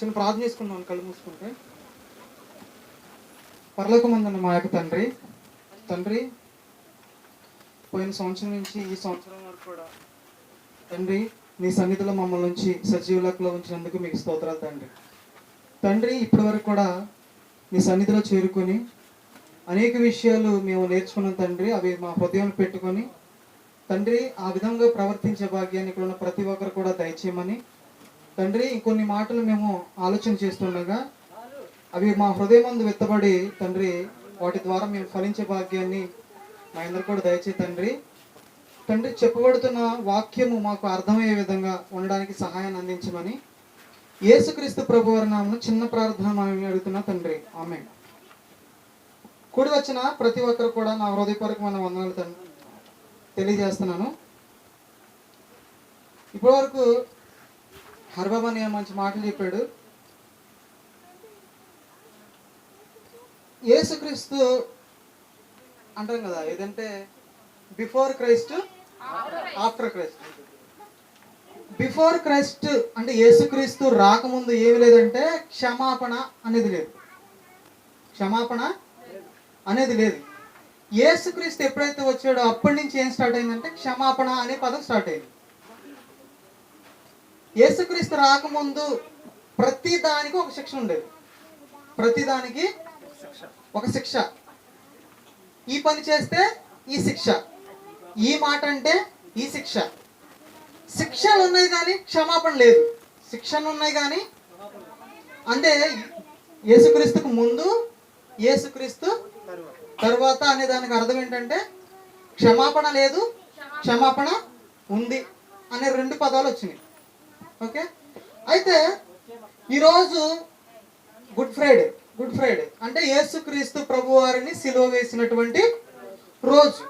చిన్న ప్రార్థన చేసుకున్నాను కళ్ళు మూసుకుంటే. పరలోకమందున్న మా యొక్క తండ్రి తండ్రి పోయిన సంవత్సరం నుంచి ఈ సంవత్సరం వరకు కూడా తండ్రి నీ సన్నిధిలో మమ్మల్ని ఉంచి సజీవులకులో ఉంచినందుకు మీకు స్తోత్రాలు తండ్రి. తండ్రి ఇప్పటి వరకు కూడా నీ సన్నిధిలో చేరుకొని అనేక విషయాలు మేము నేర్చుకున్నాం తండ్రి. అవి మా హృదయంలో పెట్టుకొని తండ్రి ఆ విధంగా ప్రవర్తించే భాగ్యాన్ని ఇక్కడ ఉన్న ప్రతి ఒక్కరు కూడా దయచేయమని తండ్రి ఇంకొన్ని మాటలు మేము ఆలోచన చేస్తుండగా అవి మా హృదయమందు వెత్తబడి తండ్రి వాటి ద్వారా మేము ఫలించే భాగ్యాన్ని మా అందరు కూడా దయచే తండ్రి. తండ్రి చెప్పబడుతున్న వాక్యము మాకు అర్థమయ్యే విధంగా ఉండడానికి సహాయాన్ని అందించమని యేసుక్రీస్తు ప్రభు వారి నామను చిన్న ప్రార్థన అడుగుతున్నా తండ్రి. ఆమె కూడి వచ్చిన ప్రతి ఒక్కరు కూడా నా హృదయపూర్వకమైన వందనాలు తండ్రి. తెలియజేస్తున్నాను. ఇప్పటివరకు హర్బాబు అనే మంచి మాటలు చెప్పాడు. యేసుక్రీస్తు అంటాం కదా ఏదంటే before Christ after Christ. Before Christ అంటే యేసుక్రీస్తు రాకముందు ఏమి లేదంటే క్షమాపణ అనేది లేదు. క్షమాపణ అనేది లేదు. యేసుక్రీస్తు ఎప్పుడైతే వచ్చాడో అప్పటి నుంచి ఏం స్టార్ట్ అయిందంటే క్షమాపణ అనే పదం స్టార్ట్ అయింది. యేసుక్రీస్తు రాకముందు ప్రతి దానికి ఒక శిక్ష ఉండేది. ప్రతి దానికి ఒక శిక్ష. ఈ పని చేస్తే ఈ శిక్ష. ఈ మాట అంటే ఈ శిక్ష. శిక్షలు ఉన్నాయి కానీ క్షమాపణ లేదు. శిక్షలు ఉన్నాయి కానీ అంటే యేసుక్రీస్తుకు ముందు యేసుక్రీస్తు తర్వాత అనే దానికి అర్థం ఏంటంటే క్షమాపణ లేదు క్షమాపణ ఉంది అనే రెండు పదాలు వచ్చినాయి. ఓకే? అయితే ఈరోజు గుడ్ ఫ్రైడే గుడ్ ఫ్రైడే. అంటే యేసుక్రీస్తు ప్రభు వారిని సిలువ వేసినటువంటి రోజు.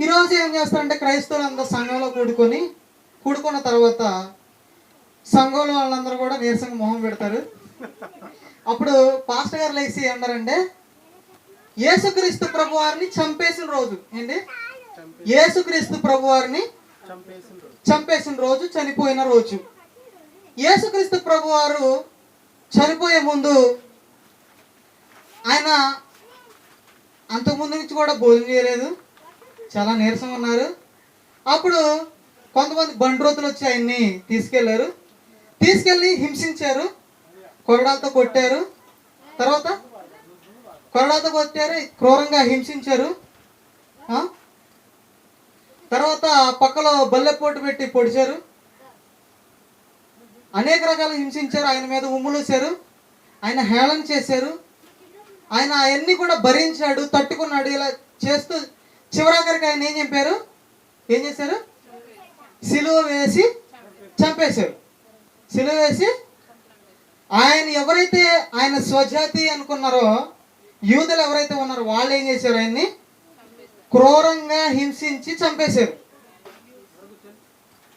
ఈరోజు ఏం చేస్తారంటే క్రైస్తవులు అందరూ సంఘంలో కూడుకొని కూడుకున్న తర్వాత సంఘంలో వాళ్ళందరూ కూడా నీరసంగా మొహం పెడతారు. అప్పుడు పాస్టర్ గారు లేచి ఏమన్నారంటే యేసుక్రీస్తు ప్రభు వారిని చంపేసిన రోజు. ఏంటి? యేసుక్రీస్తు ప్రభు వారిని చంపేసిన రోజు చనిపోయిన రోజు. యేసుక్రీస్తు ప్రభు వారు చనిపోయే ముందు ఆయన అంతకుముందు నుంచి కూడా భోజనం చేయలేదు. చాలా నీరసంగా ఉన్నారు. అప్పుడు కొంతమంది బండ్రోతులు వచ్చి ఆయన్ని తీసుకెళ్ళారు. తీసుకెళ్ళి హింసించారు. కొరడాలతో కొట్టారు. తర్వాత కొరడాలతో కొట్టారు. క్రూరంగా హింసించారు. తర్వాత పక్కలో బల్లెపోటు పెట్టి పొడిచారు. అనేక రకాలు హింసించారు. ఆయన మీద ఉమ్ములేశారు ఆయన హేళన చేశారు. ఆయన అవన్నీ కూడా భరించాడు తట్టుకున్నాడు. ఇలా చేస్తూ చివరాఖరికి ఆయన ఏం చెప్పారు? ఏం చేశారు? సిలువ వేసి చంపేశారు. సిలువ వేసి ఆయన ఎవరైతే ఆయన స్వజాతి అనుకున్నారో యూదులు ఎవరైతే ఉన్నారో వాళ్ళు ఏం చేశారు ఆయన్ని? క్రూరంగా హింసించి చంపేశారు.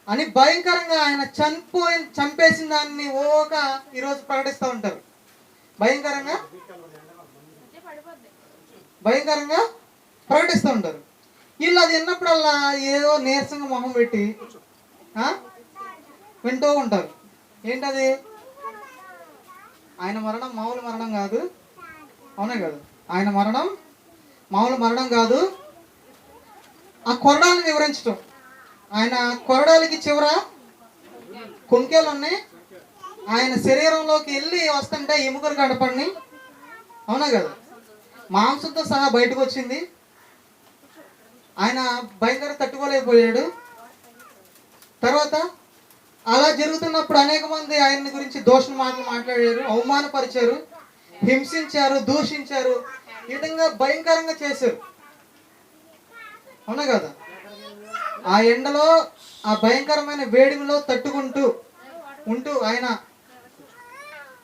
అని భయంకరంగా ఆయన చనిపోయి చంపేసిన దాన్ని ఓక ఈరోజు ప్రకటిస్తూ ఉంటారు. భయంకరంగా? భయంకరంగా ప్రకటిస్తూ ఉంటారు. వీళ్ళు అది విన్నప్పుడల్లా ఏదో నీరసంగా మొహం పెట్టి వింటూ ఉంటారు. ఏంటది? ఆయన మరణం మామూలు మరణం కాదు. అవునే కాదు? ఆయన మరణం మామూలు మరణం కాదు. ఆ కొరడాలను వివరించటం. ఆయన కొరడాలకి చివర కుంకేలు ఉన్నాయి ఆయన శరీరంలోకి వెళ్ళి వస్తుంటే ఎముకలు గడపడిని. అవునా కదా? మాంసంతో సహా బయటకు వచ్చింది. ఆయన భయంకర తట్టుకోలేకపోయాడు. తర్వాత అలా జరుగుతున్నప్పుడు అనేక మంది ఆయన గురించి దోషణ మాటలు మాట్లాడారు అవమానపరిచారు హింసించారు దూషించారు. ఈ విధంగా భయంకరంగా చేశారు. అవునా కదా? ఆ ఎండలో ఆ భయంకరమైన వేడిమిలో తట్టుకుంటూ ఉంటూ ఆయన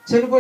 చనిపోయి